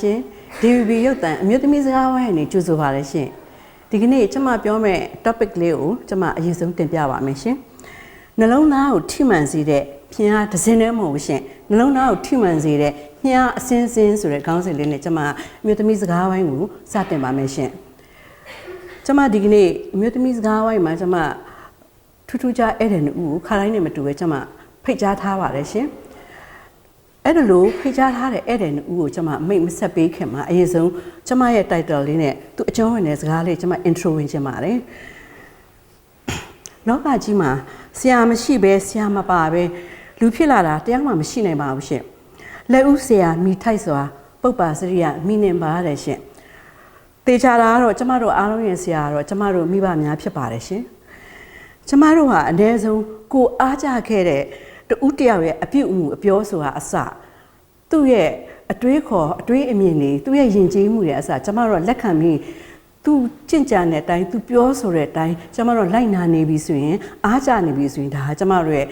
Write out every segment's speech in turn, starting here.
ရှင် DVB ရုပ်သံအမျိုးသမီးစကားဝိုင်းအနေကြိုဆိုပါရရှင်ဒီကနေ့ကျွန်မပြောမယ့် topic လေးကိုကျွန်မအရင်ဆုံးတင်ပြပါမယ်ရှင်နှလုံးသားကိုထိမှန်စေတဲ့ဖျားတစ်စင်းတည်းမဟုတ်ဘူးရှင်နှလုံးသားကိုထိမှန်စေတဲ့ဖျားအစင်းစင်းဆိုတဲ့ခေါင်းစဉ်လေးနဲ့ကျွန်မအမျိုးသမီးစကားဝိုင်းကိုစတင်ပါမယ်ရှင်ကျွန်မဒီကနေ့အမျိုးသမီးစကားဝိုင်းမှာကျွန်မထူးထူးခြားဧည့်သည်နှစ်ဦးကိုခါတိုင်းနဲ့မတူပဲကျွန်မဖိတ်ကြားထားပါတယ်ရှင် အဲ့ဒါလို့ဖိတ်ကြားထားတဲ့ဧည့်သည်နှစ်ဦးကိုကျွန်မအမိတ်မဆက်ပေးခင်မှာအရင်ဆုံးကျွန်မရဲ့ title လေးနဲ့သူအကြောင်းဝင်တဲ့စကားလေးကျွန်မ intro ဝင်ချင်ပါတယ်လောကကြီးမှာဆရာမရှိပဲဆရာမပါပဲလူဖြစ်လာတာတရားမှမရှိနိုင်ပါဘူးရှင်လက်ဦးဆရာမိထိုက်စွာပုပ္ပါစရိယမိနင်ပါတဲ့ရှင်တေချာတာကတော့ကျမတို့အားလုံးရဲ့ဆရာကတော့ကျမတို့မိဘများဖြစ်ပါတယ်ရှင်ကျမတို့ဟာအ ਨੇ ဆုံးကိုအားကြခဲ့တဲ့ တူတယောက်ရဲ့အပြုတ်အမှုအပြောဆိုတာအစသူ့ရဲ့အတွေးခေါ်အတွေးအမြင်တွေသူ့ရဲ့ယဉ်ကျေးမှုတွေအစကျမတို့ကလက်ခံပြီးသူကြင့်ကြံတဲ့အတိုင်းသူပြောဆိုတဲ့အတိုင်းကျမတို့လိုက်နာနေပြီဆိုရင်အားကြနေပြီဆိုရင်ဒါကကျမတို့ရဲ့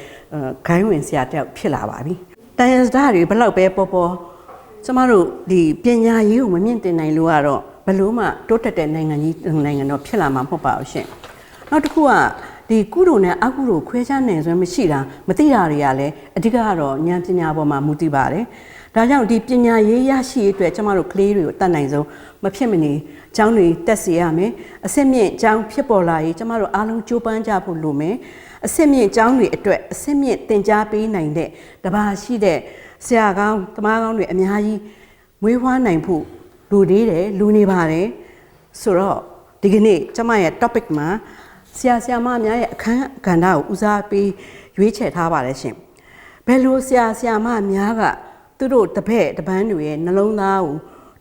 ဂိုင်းဝင်ဆရာတယောက်ဖြစ်လာပါပြီ။တန်ရစတာတွေဘလောက်ပဲပေါ်ပေါ်ကျမတို့ဒီပညာရေးကိုမမြင့်တင်နိုင်လို့ကတော့ဘယ်လို့မှတိုးတက်တဲ့နိုင်ငံကြီးနိုင်ငံတော့ဖြစ်လာမှာမဟုတ်ပါဘူးရှင်။နောက်တစ်ခုက ဒီကုသိုလ်နဲ့အကုသိုလ်ခွဲခြားနိုင်စွမ်းမရှိတာမသိတာတွေကလည်းအဓိကကတော့ဉာဏ်ပညာပေါ်မှာမူတည်ပါတယ်။ဒါကြောင့်ဒီပညာရေးရရှိရေးအတွက်ကျမတို့ကလေးတွေကိုတတ်နိုင်ဆုံးမဖြစ်မနေကျောင်းတွေတက်စီရမယ်။အစစ်မြင့်ကျောင်းဖြစ်ပေါ်လာရေးကျမတို့အားလုံးကြိုးပမ်းကြဖို့လိုမယ်။အစစ်မြင့်ကျောင်းတွေအတွက်အစစ်မြင့်သင်ကြားပေးနိုင်တဲ့တပါရှိတဲ့ဆရာကောင်းတမားကောင်းတွေအများကြီးမွေးဖွားနိုင်ဖို့လူသေးတယ်လူနေပါတယ်ဆိုတော့ဒီကနေ့ကျမရဲ့ topic မှာ ဆရာဆရာမများရဲ့အခန်းကဏ္ဍကိုဦးစားပေးရွေးချယ်ထားပါတယ်ရှင်ဘယ်လိုဆရာဆရာမများကသူတို့တပည့်တပန်းတွေရဲ့နှလုံးသားကို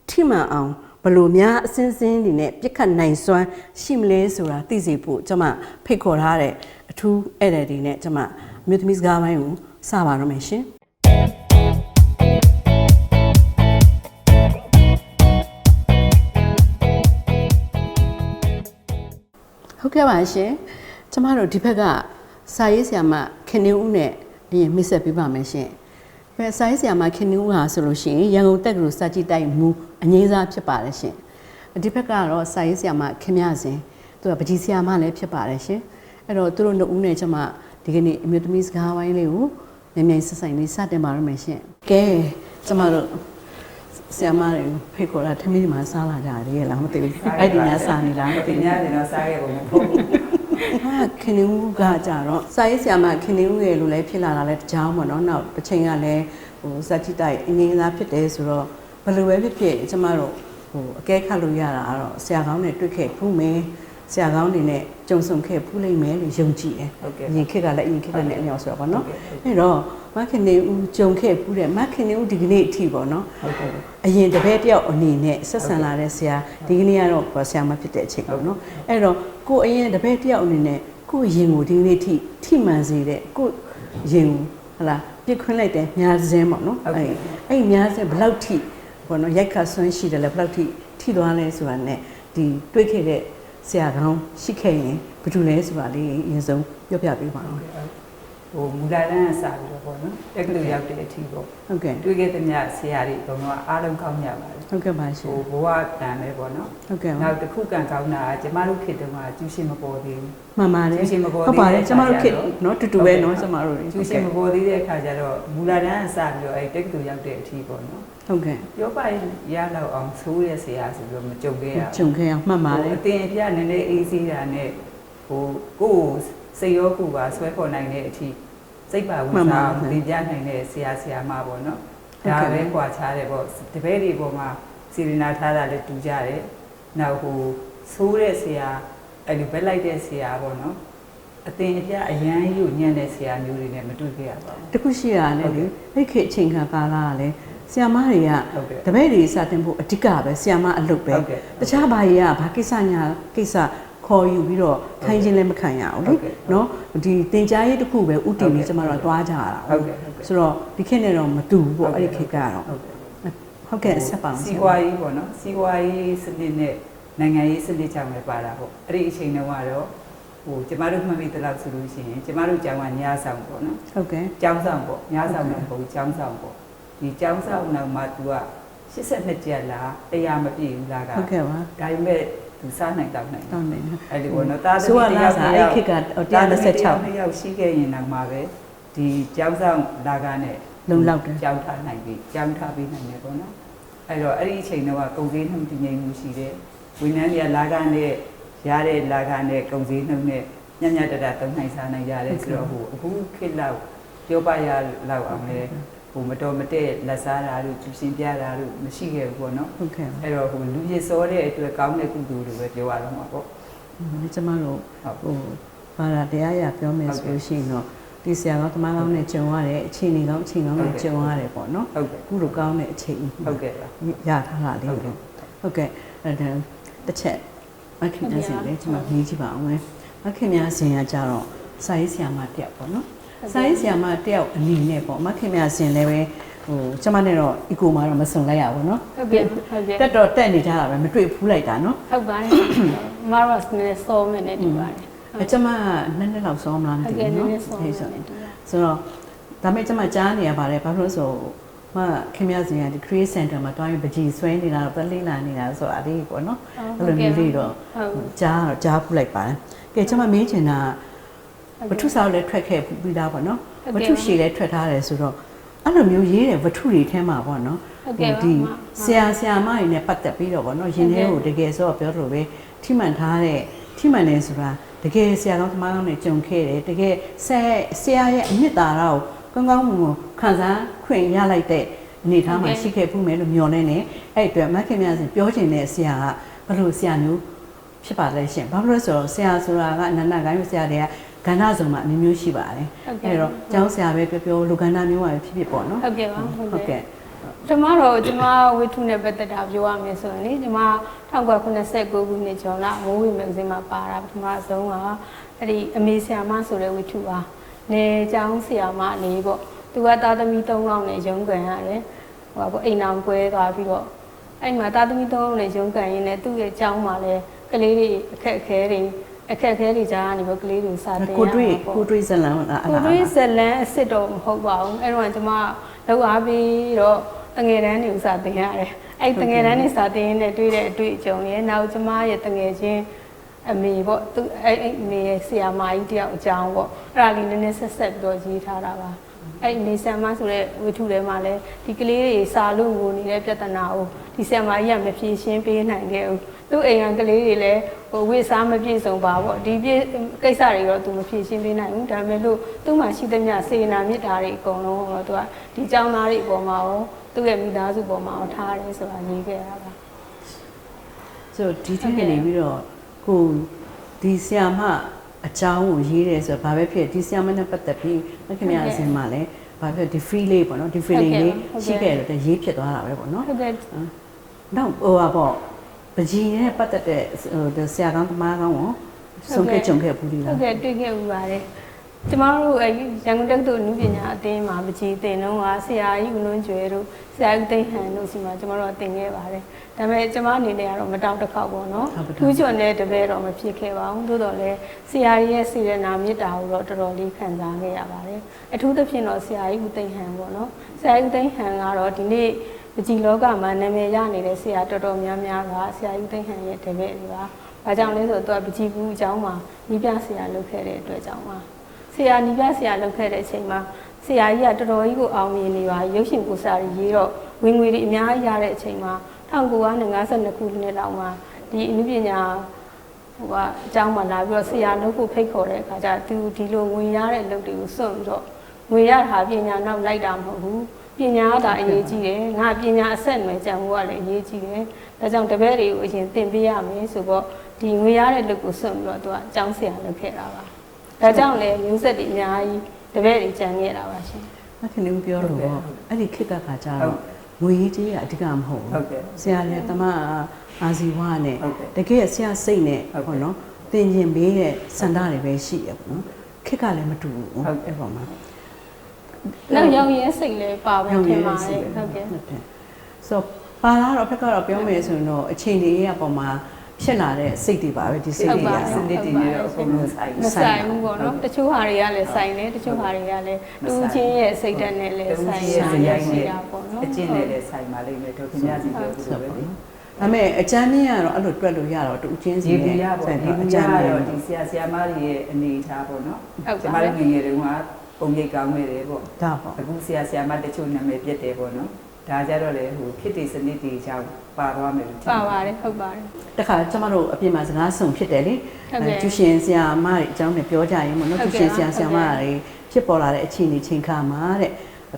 ထိမှန်အောင်ဘယ်လိုများအစင်းစင်းတွေနဲ့ပြစ်ခတ်နိုင်စွမ်းရှိမလဲဆိုတာသိစေဖို့ကျွန်မဖိတ်ခေါ်ထားတဲ့အထူးဧည့်သည်တွေနဲ့ကျွန်မမြို့သမီးစကားပိုင်းကိုစပါတော့မယ်ရှင် ဟုတ်ကဲ့ပါရှင်ကျမတို့ဒီဘက်ကစာရေးဆရာမခင်နေဦးနဲ့ဒီမိတ်ဆက်ပေးပါမယ်ရှင်ဘယ်စာရေးဆရာမခင်နေဦးဟာဆိုလို့ရှိရင်ရန်ကုန်တက္ကသိုလ်စာကြည့်တိုက်မူအငိမ့်စားဖြစ်ပါတယ်ရှင်ဒီဘက်ကတော့စာရေးဆရာမခင်မြစဉ်သူကပကြီးဆရာမလည်းဖြစ်ပါတယ်ရှင်အဲ့တော့သူတို့နှစ်ဦးနဲ့ကျမဒီကနေ့အမျိုးသမီးစကားဝိုင်းလေးကိုမြန်မြန်ဆက်ဆိုင်လေးစတင်ပါရမယ်ရှင်ကဲကျမတို့ ဆရာမတွေဖိတ်ခေါ်တာထမင်းဒီမှာစားလာကြတယ်လားမသိဘူးအဲ့ဒီများစားနေလားမသိဒီဘူးညနေတော့စားခဲ့ပုံမဟုတ်ဘူးဟာခင်နေဦးကကြတော့စာရေးဆရာမခင်နေဦးရဲ့လိုလဲဖြစ်လာတာလဲတကြောင်ပေါ့နော်နောက်တစ်ချိန်ကလည်းဟိုစက်တိတိုက်အငင်းသားဖြစ်တယ်ဆိုတော့ဘယ်လိုပဲဖြစ်ဖြစ်ကျမတို့ဟိုအကဲခတ်လို့ရတာကတော့ဆရာကောင်းနဲ့တွေ့ခဲ့ဖူးမယ်ဆရာကောင်းတွေနဲ့ကြုံဆုံခဲ့ဖူးလိမ့်မယ်လို့ယုံကြည်တယ်ဟုတ်ကဲ့အရင်ခေတ်ကလည်းအရင်ခေတ်ကလည်းအမြောက်ဆိုတော့ပေါ့နော်အဲ့တော့ မခင်နေဦးကြုံခဲ့ဖူးတယ်မခင်နေဦးဒီကနေ့အထိပေါ့နော်ဟုတ်ကဲ့အရင်တပည့်တယောက်အနေနဲ့ဆက်ဆံလာတဲ့ဆရာဒီကနေ့ကတော့ဆရာမဖြစ်တဲ့အချိန်ပေါ့နော်အဲ့တော့ကိုယ်အရင်တပည့်တယောက်အနေနဲ့ကိုယ့်ရင်ကိုဒီကနေ့ထိထိမှန်စေတဲ့ကိုယ့်ရင်ကိုဟလာပြစ်ခွင်းလိုက်တယ်ညာစင်းပေါ့နော်အဲ့အဲ့ညာစင်းဘယ်လောက်ထိပေါ့နော်ရိုက်ခတ်ဆွမ်းရှိတယ်လဲဘယ်လောက်ထိထိသွားလဲဆိုတာ ਨੇ ဒီတွေးခဲ့တဲ့ဆရာကောင်းရှိခဲ့ရင်ဘာလို့လဲဆိုတာလေးအရင်ဆုံးပြောပြပေးပါဦး ဟိုမူလာတန်းကစပြီးတော့ပေါ့နော်တက်ကလေးရောက်တဲ့အထိပေါ့ဟုတ်ကဲ့တွေ့ခဲ့တဲ့မြဆရာတွေဘုံတော့အားလုံးကောင်းကြပါတယ်ဟုတ်ကဲ့ပါရှင်ဟိုဘဝတန်ပဲပေါ့နော်ဟုတ်ကဲ့ပါနောက်တစ်ခုကံကောင်းတာကကျမတို့ခေတ္တမှာကျူးရှင်မပေါ်သေးဘူးမှန်ပါတယ်ကျူးရှင်မပေါ်ဟုတ်ပါတယ်သေးတဲ့ကျမတို့ခေတ်အခါကျတော့နော်တူတူပဲနော်ကျမတို့တွေကျူးရှင်မပေါ်သေးတဲ့အခါကျတော့မူလာတန်းကစပြီးတော့အဲတက်ကလေးရောက်တဲ့အထိပေါ့နော်ဟုတ်ကဲ့ပြောပါရတော့အောင်ဆိုးတဲ့ဆရာဆိုပြီးတော့မကြုံခဲ့ရဘူးကြုံခဲ့အောင်မှတ်ပါတယ်ဟိုအတင်အပြနည်းနည်းအေးဆေးတာနဲ့ဟိုကိုယ် စိတ်ရောကိုယ်ပါဆွဲခေါ်နိုင်တဲ့အထိစိတ်ပါဝင်စားအောင်သင်ပြနိုင်တဲ့ဆရာဆရာမပေါ့နော်ဒါပဲကွာခြားတယ်ပေါ့တပည့်တွေပေါ်မှာစီရီနာထားတာလည်းတူကြတယ်နောက်ဟိုဆိုးတဲ့ဆရာအဲ့လိုဘက်လိုက်တဲ့ဆရာပေါ့နော်အတင်အပြအရန်ကြီးကိုညံ့တဲ့ဆရာမျိုးတွေနဲ့မတွေ့ခဲ့ရပါဘူးတခုရှိရလဲလေအဲ့ခေတ်အချိန်ခါကာလကလည်းဆီယမတွေကဟုတ်ကဲ့တပည့်တွေစတင်ဖို့အဓိကပဲဆီယမအလုပ်ပဲဟုတ်ကဲ့တခြားဘာတွေကဘာကိစ္စညာကိစ္စ ခေါ်ယူပြီးတော့ခိုင်းခြင်းလည်းမခံရဘူးလေဟုတ်ကဲ့နော်ဒီတင် जा ရေးတစ်ခုပဲဥတည်ဟုတ်ပြီးကဲ့ကျမတို့ကသွားကြရတာဟုတ်ကဲ့ဟုတ်ကဲ့ဆိုတော့ဒီခေတ်နဲ့တော့မတူဘူးပေါ့ဟုတ်ကဲ့အဲ့ဒီခေတ်ကတော့ဟုတ်ကဲ့ဟုတ်ကဲ့ဆက်ပါအောင်စီးပွားရေးပေါ့နော်စီးပွားရေးစနစ်နဲ့နိုင်ငံရေးစနစ်ကြောင့်လည်းပါတာပေါ့အဲ့ဒီအချိန်တုန်းကတော့ဟိုကျမတို့မှတ်မိတဲ့လောက်ဆိုလို့ရှိရင်ကျမတို့ကျောင်းကညဆောင်ပေါ့နော်ဟုတ်ကဲ့ကျောင်းဆောင်ပေါ့ညဆောင်လည်းမဟုတ်ဘူးကျောင်းဆောင်ပေါ့ဒီကျောင်းဆောင်နောက်မှ तू ကဟ82ကျက်လားတရားမပြည့်ဘူးလားကဟုတ်ကဲ့ပါဒါပေမဲ့ သူစားနိုင်တောက်နိုင်တယ်တောင်းနေတယ်အဲ့ဒီဘောနော်တာသမီးဆိုတရယောလားက်စာတအဲ့ယောက်ခေတ်ကတာသမီးတယောက်126နှစ်ယောက်ရှိခဲ့ရင်တော့မှာပဲဒီကျောင်းဆောင်လာကနဲ့လုံလောက်တယ်ကျောင်းထားနိုင်ပြီကျောင်းထားပြီးနိုင်တယ်ပေါ့နော်အဲ့တော့အဲ့ဒီအချိန်တော့ကုန်စည်နှုန်းတည်ငြိမ်မှုရှိတယ်ဝန်ထမ်းတွေကလာကနဲ့ရတဲ့လာကနဲ့ကုန်စည်နှုန်းနဲ့ညံ့ညံ့တတသုံးနိုင်စားနိုင်ရတယ်ဆိုတော့ဟိုအခုခေတ်လောက်ပြောပါရလောက်အောင်လေ ဟိုမတော်မတဲ့လက်စားတာတို့ကျူရှင်ပြတာတို့မရှိခဲ့ဘူးပေါ့နော်ဟုတ်ကဲ့ပါအဲ့တော့ဟိုလူရည်စောတဲ့အတွက်ကောင်းတဲ့ကုသိုလ်တွေပဲပြောရတော့မှာပေါ့ကျမတို့ဟုတ်ဟိုဘာသာတရားရပြောမယ်ဆိုလို့ရှိရင်တော့ဒီဆရာကောင်းတမန်ကောင်းနဲ့ကြုံရတဲ့အခြေအနေကောင်းအချိန်ကောင်းနဲ့ကြုံရတယ်ပေါ့နော်ဟုတ်ကဲ့ခုလိုကောင်းတဲ့အချိန်ဟုတ်ကဲ့ပါရထားတာလေးဟုတ်ကဲ့ဟုတ်ကဲ့အဲ့ဒါတစ်ချက်မခင်များစင်လေကျွန်မမြင်ကြည့်ပါအောင်မယ်မခင်များစင်ကကြတော့စာရေးဆရာမတစ်ယောက်ပေါ့နော် စာရေးဆရာမတစ်ယောက်အနေနဲ့ပေါ့မခင်များစင်လည်းပဲဟိုကျွန်မနဲ့တော့ eco မှာတော့မစုံလိုက်ရဘူးเนาะ ဟုတ်ကဲ့ဟုတ်ကဲ့ တက်တော့တက်နေကြတာပဲမတွေ့ဘူးလိုက်တာเนาะ ဟုတ်ပါတယ်မရတ်နဲ့စောမယ်နဲ့တူပါတယ် အကျမနည်းနည်းလောက်စောမလားမ ဟုတ် သိ ကဲ့ ဘူး နည်း เนาะ နည်းစောမယ်နဲ့တူပါတယ် ဆိုတော့ဒါပေမဲ့ကျမကြားနေရပါတယ်ဘာလို့လဲဆိုမခင်ဗျားစင်ကဒီ create center မှာတွားရင်ပကြီးဆွဲနေတာတော့ပလိလာနေတာဆိုတာအလေးပေါ့နော်အဲ့လိုမျိုးလေးတော့ကြားတော့ကြားဖူးလိုက်ပါတယ်ကဲကျမမေးချင်တာ ဝတ္ထုစာလည်းထွက်ခဲ့ပြီးသားပေါ့နော်ဝတ္ထုရှည်လည်းထွက်ထားတယ်ဆိုတော့အဲ့လိုမျိုးရေးတဲ့ဝတ္ထုတွေထဲမှာပေါ့နော်ဒီဆရာဆရာမတွေနဲ့ပတ်သက်ပြီးတော့ပေါ့နော်ရင်ထဲကိုတကယ်ဆိုတော့ပြောလို့ပဲထိမှန်ထားတဲ့ထိမှန်နေဆိုတာတကယ်ဆရာကောင်းသမားကောင်းတွေကြုံခဲ့တယ်တကယ်ဆရာဆရာရဲ့အနှစ်သာရကိုကောင်းကောင်းမွန်မွန်ခံစားခွင့်ရလိုက်တဲ့အနေထားမှာရှိခဲ့ဘူးမယ်လို့မျှော်နေတယ်အဲ့အတွက်မခင်များစင်ပြောချင်တဲ့ဆရာကဘယ်လိုဆရာမျိုးဖြစ်ပါလဲရှင်ဘာဖြစ်လို့လဲဆိုတော့ဆရာဆိုတာကအနန္တကိုင်းဆရာတွေက ကဏ္ဍစုံမှာအမျိုးမျိုးရှိပါတယ်အဲ့တော့ကျောင်းဆရာပဲပြောပြောလူကဏ္ဍမျိုးပါပဲဖြစ်ဖြစ်ပေါ့နော်ဟုတ်ကဲ့ပါဟုတ်ဟုတ်ကဲ့ကဲ့ကျမတော့ကျမဝိထုနဲ့ပတ်သက်တာပြောရမယ်ဆိုရင်လေကျမ1989ခုနှစ်ကျော်လာမိုးဝေမဂ္ဂဇင်းမှာပါတာပထမဆုံးကအဲ့ဒီအမေဆရာမဆိုတဲ့ဝိထုပါနေကျောင်းဆရာမလေးပေါ့သူကသားသမီး၃ယောက်နဲ့ရုံးကန်ရတယ်ဟိုကအိမ်အောင်ကွဲသွားပြီးတော့အဲ့မှာသားသမီး၃ယောက်နဲ့ရုံးကန်ရင်းနဲ့သူ့ရဲ့ကျောင်းမှာလည်းကလေးတွေအခက်အခဲတွေ အခက်အခဲတွေကြားကနေပေါ့ကလေးတွေစာသင်ရကိုတွေ့မှာပေါ့ကိုတွေ့ဇလန်လားအဲ့ကိုဒါတွေးဇလန်းအစ်စ်တော့မဟုတ်ပါဘူးအဲ့တော့ကျမလောက်အားပြီးတော့တငယ်တန်းတွေဥစားတင်ရတယ်အဲ့တငယ်တန်းတွေစာတင်ရင်းနဲ့တွေ့တဲ့အတွေ့အကြုံတွေနောက်ကျမရဲ့တငယ်ချင်းအမေပေါ့သူအဲ့အဲ့အမေရဲ့ဆရာမကြီးတယောက်အကြောင်းပေါ့အဲ့ဒါလေးနည်းနည်းဆက်ဆက်ပြီးတော့ရေးထားတာပါအဲ့နေဆံမဆိုတဲ့ဝိထုထဲမှာလည်းဒီကလေးတွေစာလို့ငိုနေတဲ့ပြဿနာကိုဒီဆံမကြီးကမဖြေရှင်းပေးနိုင်ခဲ့ဘူး သူ့အိမ်ကကလေးတွေလည်းဟိုဝိစားမပြည့်စုံပါပေါ့ဒီပြည့်ကိစ္စတွေတော့သူမဖြေရှင်းပေးနိုင်ဘူးဒါပေမဲ့လို့သူ့မှာရှိသမျှစေနာမြစ်တာတွေအကုန်လုံးတော့သူကဒီចောင်းသားတွေအပေါ်မှာရောသူ့ရဲ့မိသားစုပေါ်မှာရောထားတယ်ဆိုတာညီးခဲ့တာပါဆိုဒီထက်ကနေပြီးတော့ကိုဒီဆရာမအကြောင်းကိုရေးတယ်ဆိုတော့ဘာပဲဖြစ်ဒီဆရာမနဲ့ပတ်သက်ပြီးမခင်ဗျာအစင်မှာလည်းဘာဖြစ်ဒီ free လေးပေါ့နော်ဒီ free လေးရှိခဲ့တော့ရေးဖြစ်သွားတာပဲပေါ့နော်ဟုတ်ကဲ့နောက်ဟိုပါပေါ့ ပကြီးနဲ့ပတ်သက်တဲ့ဟိုဒီဆရာကောင်းသမားကောင်းကိုဆုံးခဲ့ကြုံခဲ့ဘူးလားဟုတ်ကဲ့တွေ့ခဲ့ဥပါတယ်ကျမတို့အဲရန်ကုန်တက္ကသိုလ်နုပညာအသင်းမှာပကြီးတင်တော့ကဆရာကြီးဦးလွန်းကျွဲတို့ဆရာဦးသိန်းဟန်တို့စီမှာကျမတို့တင်ခဲ့ပါတယ်ဒါပေမဲ့ကျမအနေနဲ့ကတော့မတောင်းတစ်ခေါက်ပေါ့နော်ထူးချွန်တဲ့တပည့်တော့မဖြစ်ခဲ့ပါဘူးသို့တော်လည်းဆရာကြီးရဲ့စေရနာမေတ္တာကိုတော့တော်တော်လေးခံစားခဲ့ရပါတယ်အထူးသဖြင့်တော့ဆရာကြီးဦးသိန်းဟန်ပေါ့နော်ဆရာကြီးဦးသိန်းဟန်ကတော့ဒီနေ့ ပကြီးလောကမှာနာမည်ရနေတဲ့ဆရာတော်တော်များများကဆရာကြီးသိန်းဟန်ရဲ့တပည့်တွေပါ။ဘာကြောင့်လဲဆိုတော့သူကပကြီးဘူးအကြောင်းမှာညီးပြဆရာလုပ်ခဲ့တဲ့အတွက်ကြောင့်ပါ။ဆရာညီးပြဆရာလုပ်ခဲ့တဲ့အချိန်မှာဆရာကြီးကတော်တော်ကြီးကိုအောင်မြင်နေပါရုပ်ရှင်ကိုစာတွေရေးတော့ဝင်ငွေတွေအများကြီးရတဲ့အချိန်မှာ1952ခုနှစ်လောက်မှာဒီအနုပညာဟိုကအကြောင်းမှာလာပြီးတော့ဆရာလုပ်ဖို့ဖိတ်ခေါ်တဲ့အခါကျသူဒီလိုဝင်ရတဲ့လုပ်တွေကိုစွန့်ပြီးတော့ဝင်ရတာပညာနောက်လိုက်တာမဟုတ်ဘူး ပညာကဒါအရေးကြီးတယ်ငါပညာအဆက်အနွယ်ကြံဖို့ကလည်းအရေးကြီးတယ်ဒါကြောင့်တပည့်တွေကိုအရင်သင်ပေးရမယ်ဆိုတော့ဒီဝင်ရတဲ့လုပ်ကိုစွန့်ပြီးတော့သူကအကြောင်းဆရာလုပ်ခဲ့တာပါဒါကြောင့်လည်းမျိုးဆက်တွေအများကြီးတပည့်တွေကြံခဲ့တာပါရှင်မခင်လေးပြောလို့ပေါ့အဲ့ဒီခေတ်ကခါကျဟုတ်တော့ငွေကြီးကြီးကအဓိကမဟုတ်ဟုတ်ဘူးကဲ့ဆရာလည်းတမအာဇီဝနဲ့ဟုတ်ကဲ့တကယ်ဆရာစိတ်နဲ့ဟုတ်ကဲ့ပေါ့နော်သင်ကျင်ပေးတဲ့စန္ဒတွေပဲရှိရပေါ့နော်ခေတ်ကလည်းမတူဘူးဟုတ်ကဲ့အဲ့ပေါ်မှာ နောက်ရောင်ရဲစိတ်လည်းပါပဲထင်ပါတယ်ဟုတ်ကဲ့ဟုတ်တယ်ဆိုပါလာတော့ဖက်ကတော့ပြောမယ်ဆိုရင်တော့အချိန်လေးရပေါ်မှာဖြစ်လာတဲ့စိတ်တွေပါပဲဒီစိတ်စိတ်တွေတွေကကစနစ်တည်နေတော့အကုန်လုံးဆိုင်မဆိုင်ဘူးပေါ့နော်တချို့ဟာတွေကလည်းဆိုင်တယ်တချို့ဟာတွေကလည်းတူချင်းရဲ့စိတ်ဓာတ်နဲ့လည်းဆိုင်ရရှိတာပေါ့နော်အကျင့်နဲ့လည်းဆိုင်ပါလိမ့်မယ်တို့ခင်ဗျားစီပြောလို့ပဲလေဒါပေမဲ့အကျမ်းမြင့်ကတော့အဲ့လိုတွက်လို့ရတော့တူချင်းစီဒီနဲ့ပြရပေါ့ဒီအပြကျရမ်းမြင့်တော့ဒီဆရာဆရာမတွေရဲ့အနေထားပေါ့နော်ဟုတ်ကျပါမဘူးတို့ငယ်ငယ်တုန်းက ပုံရိပ်ကောင်းနေတယ်ပေါ့ဒါပေါ့အခုဆရာဆရာမတချို့နာမည်ပြတ်တယ်ပေါ့နော်ဒါကြတော့လေဟိုခစ်တီစနစ်တီအကြောင်းပါသွားမယ်လို့ထင်ပါပါတယ်ဟုတ်ပါတယ်တခါကျမတို့အပြင်မှာစကားဆုံဖြစ်တယ်လေဟုတ်ကဲ့ကျူရှင်ဆရာမတွေအကြောင်းနဲ့ပြောကြရင်ပေါ့နော်ဟုကျူတ်ကဲ့ရှင်ဆရာဆရာမတွေဖြစ်ပေါ်လာတဲ့အခြေအနေချိန်ခါမှာတဲ့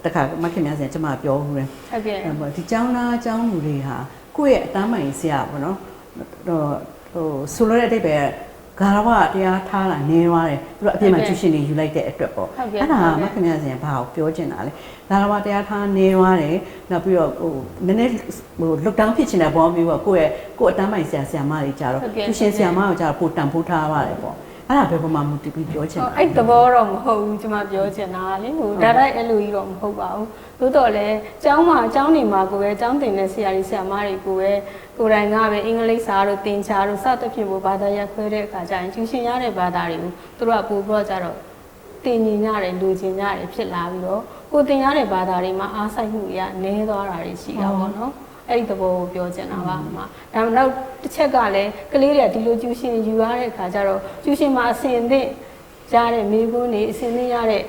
တခါမခင်များဆရာကျမပြောဦးတယ်ဟုတ်ကဲ့အဲ့ပေါ့ဒီကျောင်းသားကျောင်းလူတွေဟာကိုယ့်ရဲ့အတမ်းမိုင်ဆရာပေါ့နော်ဟိုဟိုဆိုလိုတဲ့အတိတ်ပဲ ဂါရဝတရားထားတာနေသွားတယ်သူတို့အပြင်မှာကျူရှင်တွေယူလိုက်တဲ့အတွက်ပေါ့ဟုတ်ကဲ့အဲ့ဒါမခင်များဆရာဘာကိုပြောချင်တာလဲဂါရဝတရားထားနေသွားတယ်နောက်ပြီးတော့ဟိုနည်းနည်းဟို lockdown ဖြစ်ချင်တဲ့ဘောမျိုးပေါ့ကိုယ့်ရဲ့ကိုယ့်အတမ်းမိုင်ဆရာဆရာမတွေကြတော့ဟုတ်ကဲ့ကျူရှင်ဆရာမကိုကြတော့ပိုတန်ဖိုးထားပါတယ်ပေါ့ အဲ့ဒါဘယ်ပုံမှမူတည်ပြီးပြောချင်ဟိုတာအဲ့သဘောတော့မဟုတ်ဘူးကျွန်မပြောချင်တာလေဟိုဒါတိုက်အဲ့လိုကြီးတော့မဟုတ်ပါဘူးသို့တော်လည်းကျောင်းမှာကျောင်းနေမှာကိုပဲကျောင်းတင်တဲ့ဆရာကြီးဆရာမတွေကိုပဲကိုယ်တိုင်ကပဲအင်္ဂလိပ်စာတို့သင်ချာတို့စသဖြင့်ဘဘာသာရပ်ခွဲတဲ့အခါကျရင်ကျူရှင်ရတဲ့ဘာသာတွေကိုသူတို့ကပို့ပြီးတော့ကြတော့တင်ញင်ကြတယ်လူကျင်ကြတယ်ဖြစ်လာပြီးတော့ကိုတင်ရတဲ့ဘာသာတွေမှာအားစိုက်မှုတွေကနည်းသွားတာတွေရှိတာပေါ့နော် အဲ့ဒီသဘောကိုပြောချင်တာပါအမ။ဒါမှနောက်တစ်ချက်ကလည်းကလေးတွေကဒီလိုကျူရှင်ယူရတဲ့အခါကျတော့ကျူရှင်မှာအစင်သင့်ရတဲ့မိကွန်းတွေအစင်သင့်ရတဲ့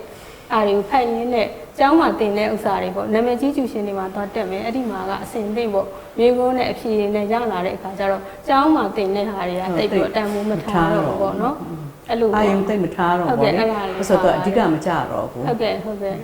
အားတွေကိုဖတ်ရင်းနဲ့ကျောင်းမှာတင်တဲ့ဥစ္စာတွေပေါ့နာမည်ကြီးကျူရှင်တွေမှာတော့တက်မယ်အဲ့ဒီမှာကအစင်သင့်ပေါ့မိကွန်းနဲ့အဖြေနဲ့ရလာတဲ့အခါကျတော့ကျောင်းမှာတင်တဲ့ဟာတွေကတိတ်ပြီးတော့တန်ဖိုးမထားတော့ဘူးပေါ့နော်အဲ့လိုအာပေါ့ယုံသိမ့်မထားတော့ဟုတ်ဘောကဲ့လေအဲ့ဒါလေးဆိုတော့ပါအဓိကမကြတော့ဘူးဟုတ်ကဲ့ဟုတ်ကဲ့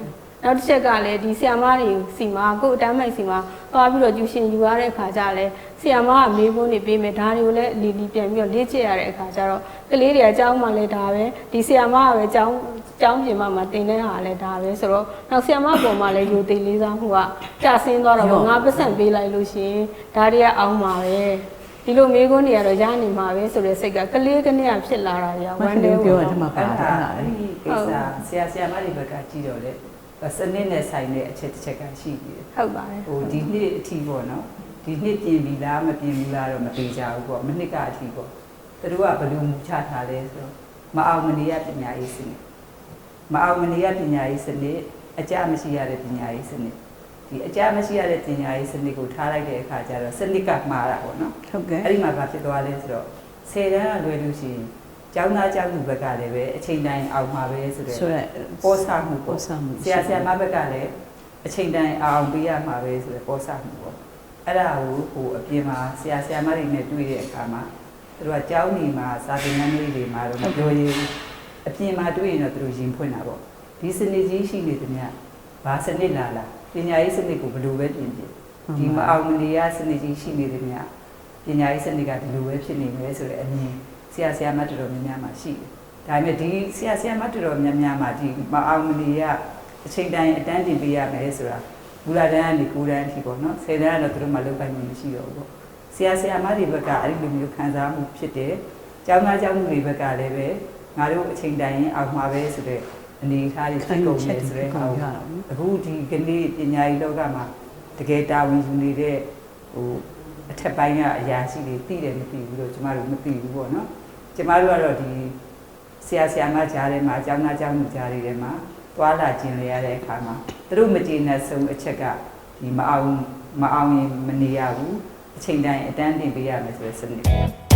နောက်တစ်ချက်ကလည်းဒီဆီယာမတွေစီမှာကိုယ်အတမ်းမိုက်စီမှာသွားပြီးတော့ကျူရှင်ယူရတဲ့အခါကျလည်းဆီယာမကမေးခွန်းတွေပေးမယ်ဒါတွေကိုလည်းလီလီပြန်ပြီးတော့လေ့ကျင့်ရတဲ့အခါကျတော့ကလေးတွေအကြောင်းမှလည်းဒါပဲဒီဆီယာမကပဲအကြောင်းအကြောင်းပြင်မှမှာတင်တဲ့ဟာလည်းဒါပဲဆိုတော့နောက်ဆီယာမပေါ်မှာလည်းယူသိလေးစားမှုကကျဆင်းသွားတော့ပေါ့ငါပတ်စံပေးလိုက်လို့ရှိရင်ဒါတွေကအောင်းမှာပဲဒီလိုမေးခွန်းတွေကတော့ရနေမှာပဲဆိုတဲ့စိတ်ကကလေးကနေဖြစ်လာတာတွေကမဝမ်းခင်နေပြောဘူးရနော်တဲ့မှာပါအဲ့တာဒါအဲ့ဒီကိစ္စဆရာဆရာမတွေဘက်ကကြည့်တော့လေ စနစ်နဲ့ဆိုင်တဲ့အချက်တစ်ချက်ကရှိပြီဟုတ်ပါတယ်ဟိုဒီနှစ်အထီပေါ့နော်ဒီနှစ်ပြင်ပြီလားမပြင်ဘူးလားတော့မသိကြဘူးပေါ့မနှစ်ကအထီပေါ့သူတို့ကဘယ်လိုမူချထားလဲဆိုတော့မအောင်မနေရပညာရေးစနစ်မအောင်မနေရပညာရေးစနစ်အကြမရှိရတဲ့ပညာရေးစနစ်ဒီအကြမရှိရတဲ့ပညာရေးစနစ်ကိုထားလိုက်တဲ့အခါကျတော့စနစ်ကမှားတာပေါ့နော်ဟုတ်ကဲ့အဲ့ဒီမှာဘာဖြစ်သွားလဲဆိုတော့ဆယ်တန်းကလွယ်လို့ရှိရင် ကျောင်းသားကျောင်းသူဘက်ကလည်းပဲအချိန်တိုင်းအောင်မှာပဲဆိုတော့ဆိုရက်ပေါ်ဆမှုပေါ်ပေါ့ဆမှုဆရာဆရာမဘက်ကလည်းအချိန်တိုင်းအောင်ပေးရမှာပဲဆိုတော့ပေါ်ဆမှုပေါ့အဲ့ဒါကိုဟိုအပြင်မှာဆရာဆရာမတွေနဲ့တွေ့တဲ့အခါမှာသူတို့ကကျောင်းနေမှာစာသင်ခန်းလေးတွေမှာတော့မပြောရဘူးအပြင်မှာတွေ့ရင်တော့သူတို့ရင်ဖွင့်တာပေါ့ဒီစနစ်ကြီးရှိနေသမျှဘာစနစ်လာလားပညာရေးစနစ်ကိုဘယ်လိုပဲပြင်ပြင်ဒီမအောင်မနေရစနစ်ကြီးရှိနေသမျှပညာရေးစနစ်ကဒီလိုပဲဖြစ်နေမယ်ဆိုတဲ့အမြင် ဆရာဆရာမတော်တော်များများမှာရှိတယ်။ဒါပေမဲ့ဒီဆရာဆရာမတော်တော်များများမှာဒီမအောင်မနေရအချိန်တိုင်းအတန်းတင်ပေးရမယ်ဆိုတာဘူလာတန်းကနေကိုတန်းအထိပေါ့နော်။ဆယ်တန်းကတော့သူတို့မှလုပ်ပိုင်မှုမရှိတော့ဘူးပေါ့။ဆရာဆရာမတွေဘက်ကအဲ့ဒီလိုမျိုးခံစားမှုဖြစ်တယ်။ကျောင်းသားကျောင်းသူတွေဘက်ကလည်းပဲငါတို့အချိန်တိုင်းအောင်မှာပဲဆိုတဲ့အနေအထားတွေဖြစ်ကုန်တယ်ဆိုတဲ့ဟာကိုအခုဒီကနေ့ပညာရေးလောကမှာတကယ်တာဝန်ယူနေတဲ့ဟိုအထက်ပိုင်းကအရာရှိတွေသိတယ်မသိဘူးလို့ကျမတို့မသိဘူးပေါ့နော် ကျမတို့ကတော့ဒီဆရာဆရာမကြားထဲမှာအကြောင်းသားအကြောင်းသူကြားတွေထဲမှာသွားလာကျင်လည်ရတဲ့အခါမှာသူတို့မကျေနပ်ဆုံးအချက်ကဒီမအောင်မအောင်ရင်မနေရဘူးအချိန်တိုင်းအတန်းတင်ပေးရမယ်ဆိုတဲ့စနစ်